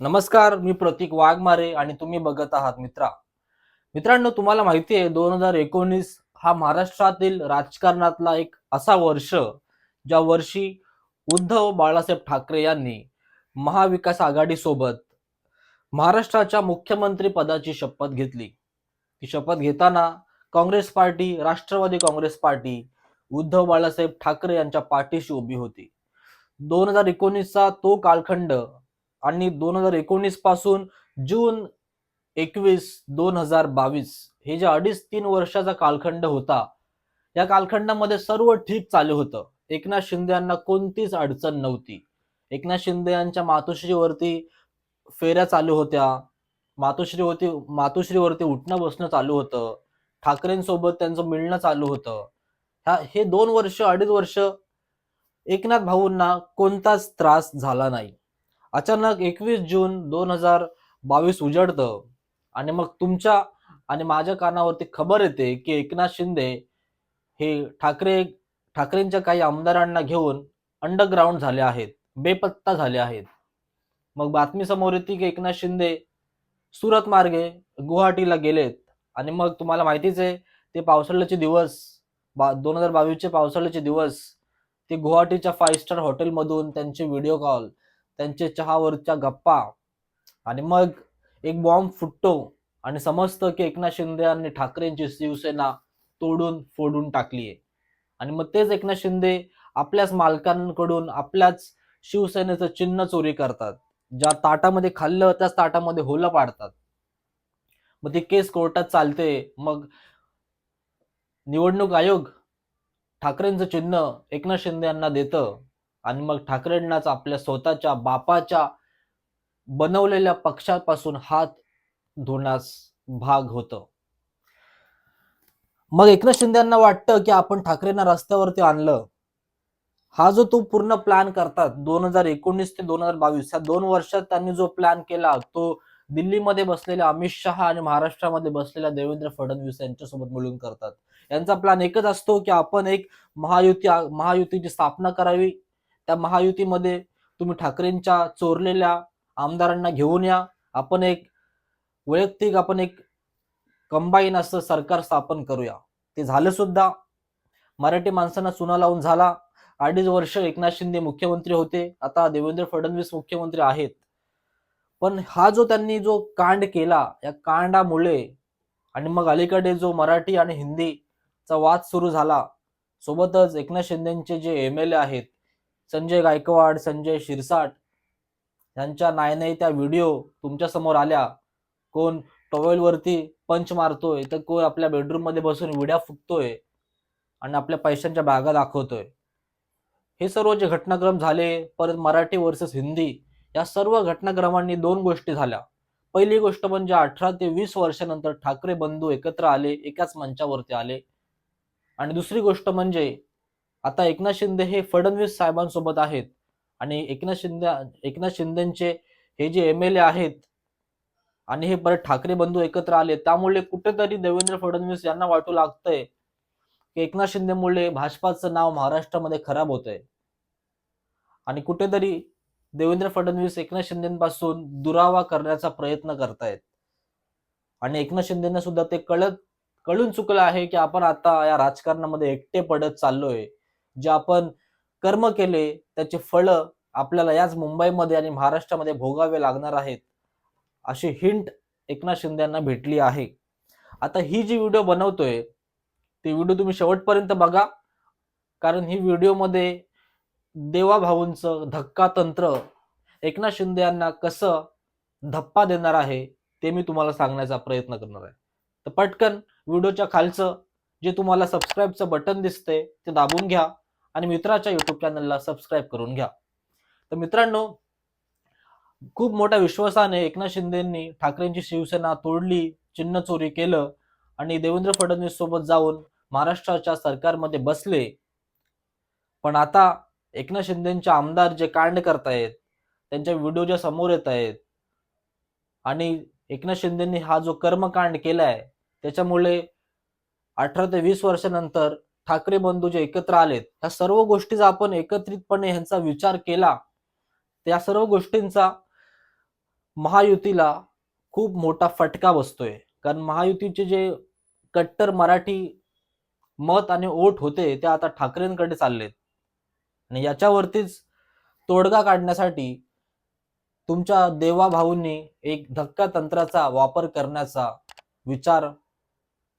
नमस्कार मी प्रतीक वाघमारे आणि तुम्ही बघत आहात मित्रा. मित्रांनो तुम्हाला माहिती आहे दोन हजार एकोणीस हा महाराष्ट्रातील राजकारणातला एक असा वर्ष ज्या वर्षी उद्धव बाळासाहेब ठाकरे यांनी महाविकास आघाडी सोबत महाराष्ट्राच्या मुख्यमंत्री पदाची शपथ घेतली. ती शपथ घेताना काँग्रेस पार्टी राष्ट्रवादी काँग्रेस पार्टी उद्धव बाळासाहेब ठाकरे यांच्या पाठीशी उभी होती. दोन हजार एकोणीसचा तो कालखंड आणि दोन हजार एकोणीसपासून जून एकवीस दोन हजार बावीस हे जे अडीच तीन वर्षाचा कालखंड होता या कालखंडामध्ये सर्व ठीक चालू होतं. एकनाथ शिंदे यांना कोणतीच अडचण नव्हती. एकनाथ शिंदे यांच्या मातोश्रीवरती फेऱ्या चालू होत्या. मातोश्रीवरती मातोश्रीवरती उठणं बसणं चालू होतं. ठाकरेंसोबत त्यांचं मिळणं चालू होतं. ह्या हे दोन वर्ष अडीच वर्ष एकनाथ भाऊंना कोणताच त्रास झाला नाही. अचानक एकवीस जून दोन हजार बावीस उजडतं. आणि मग तुमच्या आणि माझ्या कानावरती खबर येते की एकनाथ शिंदे हे ठाकरे ठाकरेंच्या काही आमदारांना घेऊन अंडरग्राऊंड झाले आहेत बेपत्ता झाले आहेत. मग बातमी समोर येते की एकनाथ शिंदे सुरत मार्गे गुवाहाटीला गेलेत. आणि मग तुम्हाला माहितीच आहे ते पावसाळ्याचे दिवस बा दोन हजार बावीसचे पावसाळ्याचे दिवस ते गुवाहाटीच्या फाईव्ह स्टार हॉटेलमधून त्यांचे व्हिडिओ कॉल त्यांचे चहावरच्या गप्पा. आणि मग एक बॉम्ब फुटतो आणि समजतं की एकनाथ शिंदे यांनी ठाकरेंची शिवसेना तोडून फोडून टाकली आहे. आणि मग तेच एकनाथ शिंदे आपल्याच मालकांकडून आपल्याच शिवसेनेचं चिन्ह चोरी करतात. ज्या ताटामध्ये खाल्लं त्याच ताटामध्ये होलं पाडतात. मग ती केस कोर्टात चालते. मग निवडणूक आयोग ठाकरेंचं चिन्ह एकनाथ शिंदे यांना देतं. आणि मग ठाकरेंनाच आपल्या स्वतःच्या बापाच्या बनवलेल्या पक्षापासून हात धुण्यास भाग होतं. मग एकनाथ शिंदेना यांना वाटतं की आपण ठाकरेंना रस्त्यावरती आणलं. हा जो तो पूर्ण प्लॅन करतात दोन हजार एकोणीस ते दोन हजार बावीस या दोन वर्षात त्यांनी जो प्लॅन केला तो दिल्लीमध्ये बसलेल्या अमित शहा आणि महाराष्ट्रामध्ये बसलेल्या देवेंद्र फडणवीस यांच्यासोबत मिळून करतात. यांचा प्लॅन एकच असतो की आपण एक महायुती महायुतीची स्थापना करावी त्या महायुतीमध्ये तुम्ही ठाकरेंच्या चोरलेल्या आमदारांना घेऊन या. आपण एक वैयक्तिक आपण एक कंबाईन असं सरकार स्थापन करूया. ते झालं सुद्धा. मराठी माणसांना चुना लावून झाला. अडीच वर्ष एकनाथ शिंदे मुख्यमंत्री होते. आता देवेंद्र फडणवीस मुख्यमंत्री आहेत. पण हा जो त्यांनी जो कांड केला या कांडामुळे आणि मग अलीकडे जो मराठी आणि हिंदीचा वाद सुरू झाला सोबतच एकनाथ शिंदेचे जे एम एल ए आहेत संजय गायकवाड संजय शिरसाट यांच्या नाही त्या व्हिडिओ तुमच्यासमोर आल्या. कोण टॉवेलवरती पंच मारतोय तर कोण आपल्या बेडरूममध्ये बसून विड्या फुकतोय आणि आपल्या पैशांच्या बागा दाखवतोय. हे सर्व जे घटनाक्रम झाले परत मराठी वर्सेस हिंदी या सर्व घटनाक्रमांनी दोन गोष्टी झाल्या. पहिली गोष्ट म्हणजे अठरा ते वीस वर्षानंतर ठाकरे बंधू एकत्र आले एकाच मंचावरती आले. आणि दुसरी गोष्ट म्हणजे आता एकनाथ शिंदे हे फडणवीस साहेबांसोबत आहेत. आणि एकनाथ शिंदे एकनाथ शिंदेचे हे जे एम एल ए आहेत आणि हे परत ठाकरे बंधू एकत्र आले त्यामुळे कुठेतरी देवेंद्र फडणवीस यांना वाटू लागतंय की एकनाथ शिंदेमुळे भाजपाचं नाव महाराष्ट्रामध्ये खराब होत आहे आणि कुठेतरी देवेंद्र फडणवीस एकनाथ शिंदेपासून दुरावा करण्याचा प्रयत्न करतायत. आणि एकनाथ शिंदेना सुद्धा ते कळत कळून चुकलं आहे की आपण आता या राजकारणामध्ये एकटे पडत चाललोय. जे आपण कर्म केले त्याचे फळ आपल्याला याच मुंबईमध्ये आणि महाराष्ट्रामध्ये भोगावे लागणार आहेत अशी हिंट एकनाथ शिंदे यांना भेटली आहे. आता ही जी व्हिडिओ बनवतोय ती व्हिडिओ तुम्ही शेवटपर्यंत बघा कारण ही व्हिडिओमध्ये देवा भाऊंचं धक्का तंत्र एकनाथ शिंदे यांना कसं धप्पा देणार आहे ते मी तुम्हाला सांगण्याचा प्रयत्न करणार आहे. तर पटकन व्हिडिओच्या खालचं जे तुम्हाला सबस्क्राईबचं बटन दिसतंय ते दाबून घ्या. आणि मित्राच्या युट्यूब चॅनलला सबस्क्राईब करून घ्या. तर मित्रांनो खूप मोठ्या विश्वासाने एकनाथ शिंदेंनी ठाकरेंची शिवसेना तोडली चिन्ह चोरी केलं आणि देवेंद्र फडणवीस सोबत जाऊन महाराष्ट्राच्या सरकारमध्ये बसले. पण आता एकनाथ शिंदेचे आमदार जे कांड करतायत त्यांच्या व्हिडिओ ज्या समोर येत आहेत. आणि एकनाथ शिंदेनी हा जो कर्मकांड केलाय त्याच्यामुळे अठरा ते वीस वर्षानंतर ठाकरे बंधू जे एकत्र आलेत ह्या सर्व गोष्टीचा आपण एकत्रितपणे ह्यांचा विचार केला त्या सर्व गोष्टींचा महायुतीला खूप मोठा फटका बसतोय. कारण महायुतीचे जे कट्टर मराठी मत आणि ओट होते ते आता ठाकरेंकडे चाललेत. आणि याच्यावरतीच तोडगा काढण्यासाठी तुमच्या देवा भाऊंनी एक धक्का तंत्राचा वापर करण्याचा विचार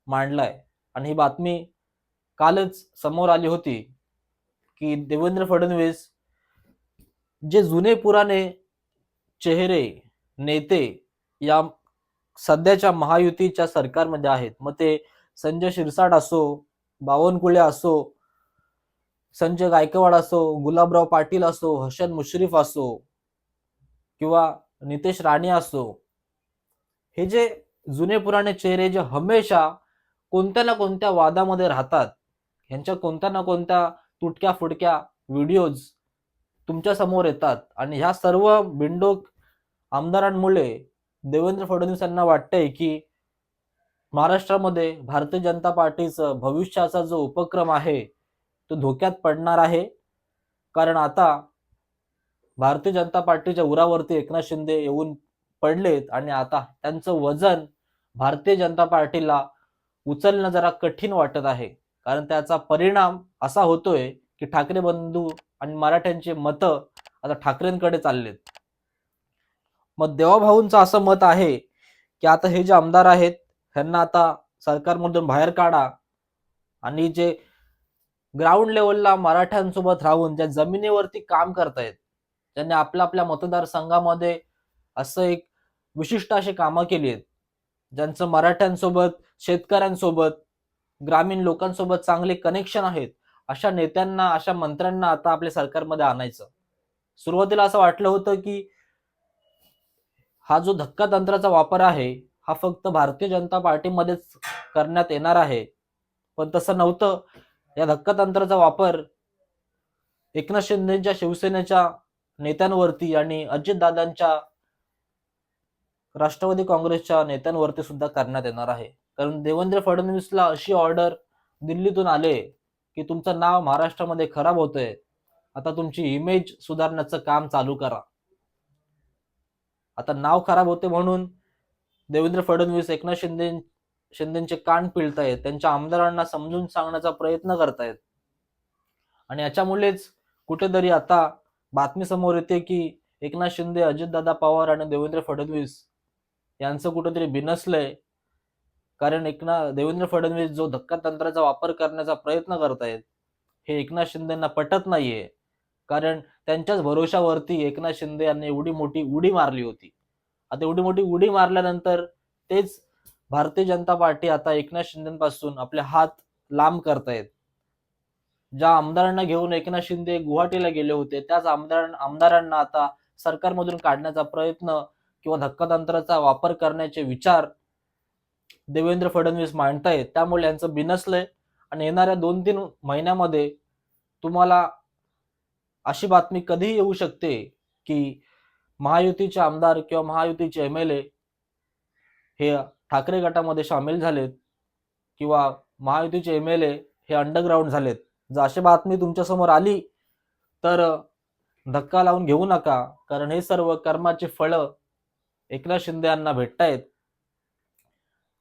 मांडलाय. आणि ही बातमी कालच समोर आली होती की देवेंद्र फडणवीस जे जुने पुराणे चेहरे नेते या सध्याच्या महायुतीच्या सरकारमध्ये आहेत. मग ते संजय शिरसाट असो बावनकुळे असो संजय गायकवाड असो गुलाबराव पाटील असो हसन मुश्रीफ असो किंवा नितेश राणे असो हे जे जुने पुराणे चेहरे जे हमेशा कोणत्या ना कोणत्या वादामध्ये राहतात ह्यांच्या कोणत्या ना कोणत्या तुटक्या फुटक्या व्हिडिओज तुमच्यासमोर येतात. आणि ह्या सर्व बिंडोक आमदारांमुळे देवेंद्र फडणवीस यांना वाटतंय की महाराष्ट्रामध्ये भारतीय जनता पार्टीचं भविष्याचा जो उपक्रम आहे तो धोक्यात पडणार आहे. कारण आता भारतीय जनता पार्टीच्या उरावरती एकनाथ शिंदे येऊन पडलेत आणि आता त्यांचं वजन भारतीय जनता पार्टीला उचलणं जरा कठीण वाटत आहे. कारण त्याचा परिणाम असा होतोय की ठाकरे बंधू आणि मराठ्यांचे मतं आता ठाकरेंकडे चाललेत. मग देवाभाऊंचं असं मत आहे की आता हे जे आमदार आहेत ह्यांना आता सरकारमधून बाहेर काढा आणि जे ग्राउंड लेवलला मराठ्यांसोबत राहून ज्या जमिनीवरती काम करतायत ज्यांनी आपल्या आपल्या मतदारसंघामध्ये असं एक विशिष्ट अशी कामं केली आहेत. ज्यांचं मराठ्यांसोबत शेतकऱ्यांसोबत ग्रामीण लोकांसोबत चांगले कनेक्शन आहेत अशा नेत्यांना अशा मंत्र्यांना आता आपल्या सरकारमध्ये आणायचं. सुरुवातीला असं वाटलं होतं की हा जो धक्का तंत्राचा वापर आहे हा फक्त भारतीय जनता पार्टीमध्येच करण्यात येणार आहे. पण तसं नव्हतं. या धक्का तंत्राचा वापर एकनाथ शिंदेच्या शिवसेनेच्या नेत्यांवरती आणि अजितदादांच्या राष्ट्रवादी काँग्रेसच्या नेत्यांवरती सुद्धा करण्यात येणार आहे. कारण देवेंद्र फडणवीसला अशी ऑर्डर दिल्लीतून आले की तुमचं नाव महाराष्ट्रामध्ये खराब होतंय. आता तुमची इमेज सुधारण्याचं काम चालू करा. आता नाव खराब होते म्हणून देवेंद्र फडणवीस एकनाथ शिंदे शिंदेचे कान पिळतायत त्यांच्या आमदारांना समजून सांगण्याचा प्रयत्न करतायत. आणि याच्यामुळेच कुठेतरी आता बातमी समोर येते की एकनाथ शिंदे अजितदादा पवार आणि देवेंद्र फडणवीस यांचं कुठेतरी बिनसलंय. कारण एकनाथ देवेंद्र फडणवीस जो धक्का तंत्राचा वापर करण्याचा प्रयत्न करतायत हे एकनाथ शिंदेना पटत नाहीये. कारण त्यांच्याच भरोशावरती एकनाथ शिंदे यांनी एवढी मोठी उडी मारली होती. आता एवढी मोठी उडी मारल्यानंतर तेच भारतीय जनता पार्टी आता एकनाथ शिंदेपासून आपले हात लांब करतायत. ज्या आमदारांना घेऊन एकनाथ शिंदे गुवाहाटीला गेले होते त्याच आमदार आमदारांना आता सरकारमधून काढण्याचा प्रयत्न किंवा धक्कातंत्राचा वापर करण्याचे विचार देवेंद्र फडणवीस मांडतायत त्यामुळे यांचं बिनसलंय आणि येणाऱ्या दोन तीन महिन्यामध्ये तुम्हाला अशी बातमी कधीही येऊ शकते की महायुतीचे आमदार किंवा महायुतीचे एम एल ए हे ठाकरे गटामध्ये सामील झालेत किंवा महायुतीचे एम एल ए हे अंडरग्राऊंड झालेत. जर अशी बातमी तुमच्यासमोर आली तर धक्का लावून घेऊ नका कारण हे सर्व कर्माची फळं एकनाथ शिंदे यांना भेटतायत.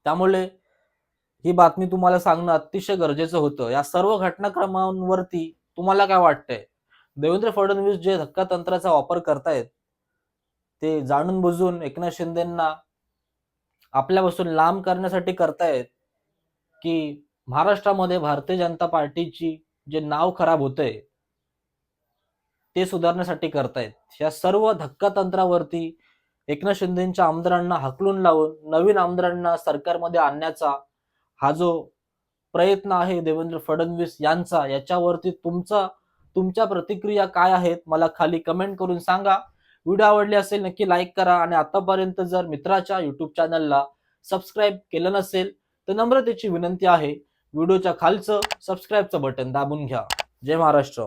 त्यामुळे ही बातमी तुम्हाला सांगणं अतिशय गरजेचं होतं. या सर्व घटनाक्रमांवरती तुम्हाला काय वाटतंय? देवेंद्र फडणवीस जे धक्का तंत्राचा वापर करतायत ते जाणून बुजून एकनाथ शिंदेना आपल्यापासून लांब करण्यासाठी करतायत की महाराष्ट्रामध्ये भारतीय जनता पार्टीची जे नाव खराब होतंय ते सुधारण्यासाठी करतायत. या सर्व धक्का तंत्रावरती एकनाथ शिंदेच्या आमदारांना हकलून लावून नवीन आमदारांना सरकारमध्ये आणण्याचा हा जो प्रयत्न आहे देवेंद्र फडणवीस यांचा याच्यावरती तुमचा तुमच्या प्रतिक्रिया काय आहेत मला खाली कमेंट करून सांगा. व्हिडिओ आवडले असेल नक्की लाईक करा आणि आतापर्यंत जर मित्राच्या युट्यूब चॅनलला सबस्क्राईब केलं नसेल तर नम्रतेची विनंती आहे. व्हिडिओच्या खालचं सबस्क्राईबचं बटन दाबून घ्या. जय महाराष्ट्र.